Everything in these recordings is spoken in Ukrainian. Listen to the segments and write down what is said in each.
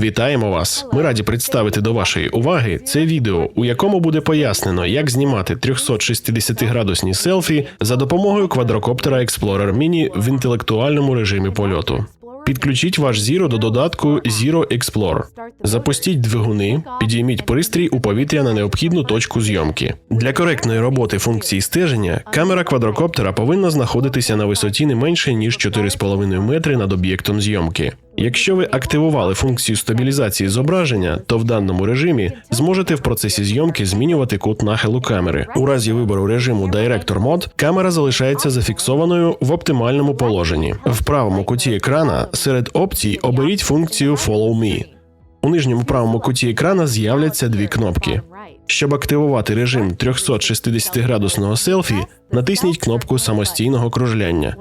Вітаємо вас! Ми раді представити до вашої уваги це відео, у якому буде пояснено, як знімати 360-градусні селфі за допомогою квадрокоптера Explorer Mini в інтелектуальному режимі польоту. Підключіть ваш Zero до додатку Zero Explorer. Запустіть двигуни, підійміть пристрій у повітря на необхідну точку зйомки. Для коректної роботи функції стеження камера квадрокоптера повинна знаходитися на висоті не менше ніж 4,5 метри над об'єктом зйомки. Якщо ви активували функцію стабілізації зображення, то в даному режимі зможете в процесі зйомки змінювати кут нахилу камери. У разі вибору режиму Director Mode камера залишається зафіксованою в оптимальному положенні. В правому куті екрана серед опцій оберіть функцію Follow Me. У нижньому правому куті екрана з'являться дві кнопки. Щоб активувати режим 360-градусного селфі, натисніть кнопку самостійного кружляння.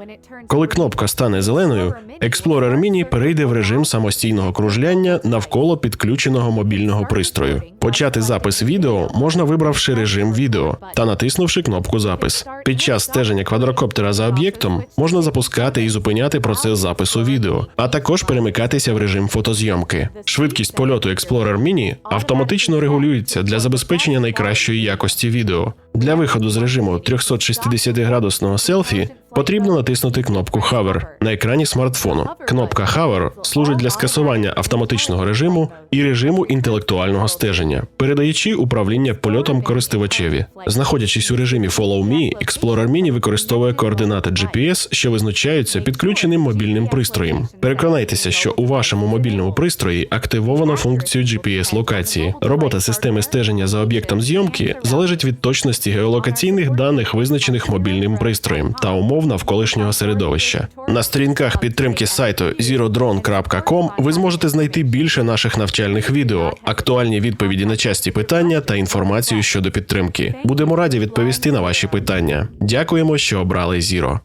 Коли кнопка стане зеленою, Explorer Mini перейде в режим самостійного кружляння навколо підключеного мобільного пристрою. Почати запис відео можна вибравши режим відео та натиснувши кнопку Запис. Під час стеження квадрокоптера за об'єктом можна запускати і зупиняти процес запису відео, а також перемикатися в режим фотозйомки. Швидкість польоту Explorer Mini автоматично регулюється для забезпечення найкращої якості відео. Для виходу з режиму 360-градусного селфі потрібно натиснути кнопку Hover на екрані смартфону. Кнопка Hover служить для скасування автоматичного режиму і режиму інтелектуального стеження, передаючи управління польотом користувачеві. Знаходячись у режимі Follow Me, Explorer Mini використовує координати GPS, що визначаються підключеним мобільним пристроєм. Переконайтеся, що у вашому мобільному пристрої активовано функцію GPS-локації. Робота системи стеження за об'єктом зйомки залежить від точності геолокаційних даних, визначених мобільним пристроєм та умов навколишнього середовища. На сторінках підтримки сайту zerodrone.com ви зможете знайти більше наших навчальних відео, актуальні відповіді на часті питання та інформацію щодо підтримки. Будемо раді відповісти на ваші питання. Дякуємо, що обрали Zero.